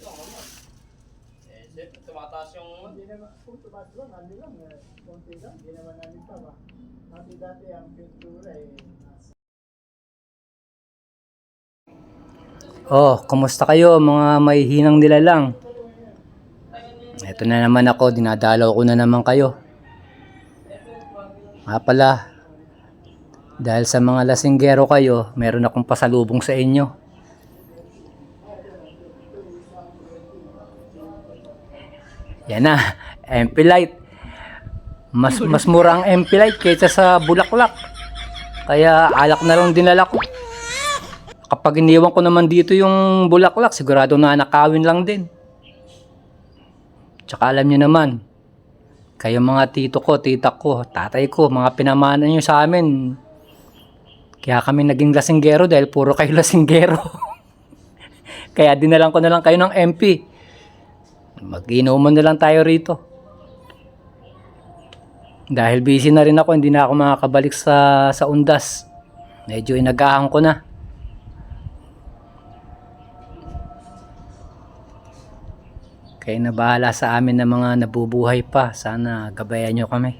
Naman. Eh, siyempre, tumataas ano eh, Oh, kumusta kayo mga may hinang nila lang? Ito na naman ako, dinadalaw ko na naman kayo. Nga pala, dahil sa mga lasinggero kayo, meron akong pasalubong sa inyo. Yan na, MP Light. Mas, mas mura ang MP Light kaysa sa Bulaklak. Kaya alak na lang dinala ko kapag iniwan ko naman dito yung bulaklak, sigurado na nakawin lang din. Tsaka alam nyo naman, kayo mga tito ko, tita ko, tatay ko, mga pinamana nyo sa amin. Kaya kami naging lasinggero dahil puro kayo lasinggero. Kaya dinalan ko na lang kayo ng MP. Mag-inuman na lang tayo rito. Dahil busy na rin ako, hindi na ako makakabalik sa, sa undas. Medyo inagahan ko na. Kayo na bahala sa amin na mga nabubuhay pa. Sana gabayan nyo kami.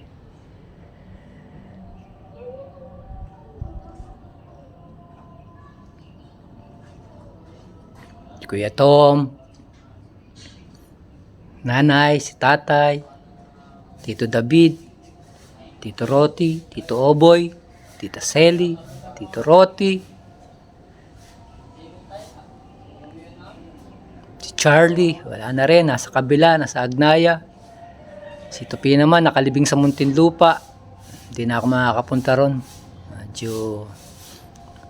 Kuya Tom, Nanay, si Tatay, Tito David, Tito Roti, Tito Oboy, Tita Selly, Tito Roti, Si Charlie, wala na rin, nasa kabila, nasa Agnaya. Si Tupi naman, nakalibing sa Muntinlupa. Hindi na ako makakapunta ron. Medyo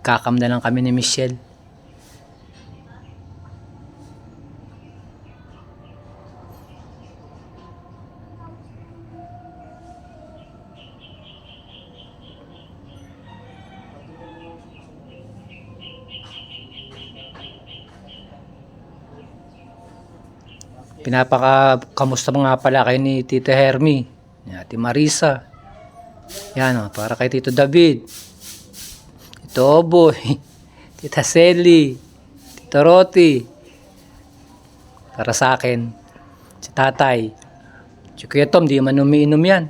kakam lang kami ni Michelle. Pinapaka kamusta mga pala kayo ni Tito Hermie, ni Ate Marisa. Yan o, para kay Tito David. Tito Oboy, Tita Selly, Tito Roti. Para sa akin, si Tatay. Si Kuya Tom, di man umiinom yan.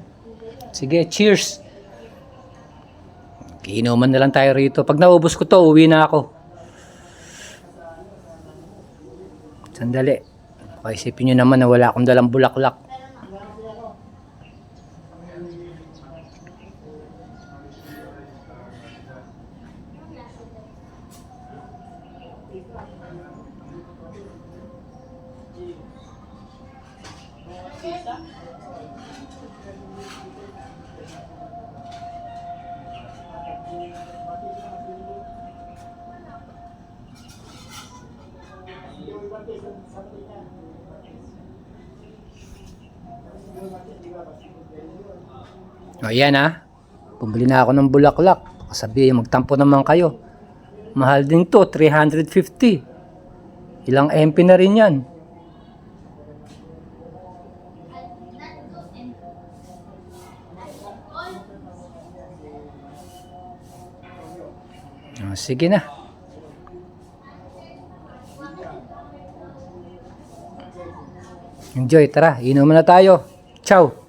Sige, cheers. Iinuman na lang tayo rito. Pag naubos ko to, uwi na ako. Sandali. Paisipin nyo naman na wala akong dalang bulaklak. O yan ha. Bumili na ako ng bulaklak. Sabi, magtampo naman kayo. Mahal din to, 350. Ilang MP na rin yan. O, sige na. Enjoy, tara, inuman na tayo. Ciao!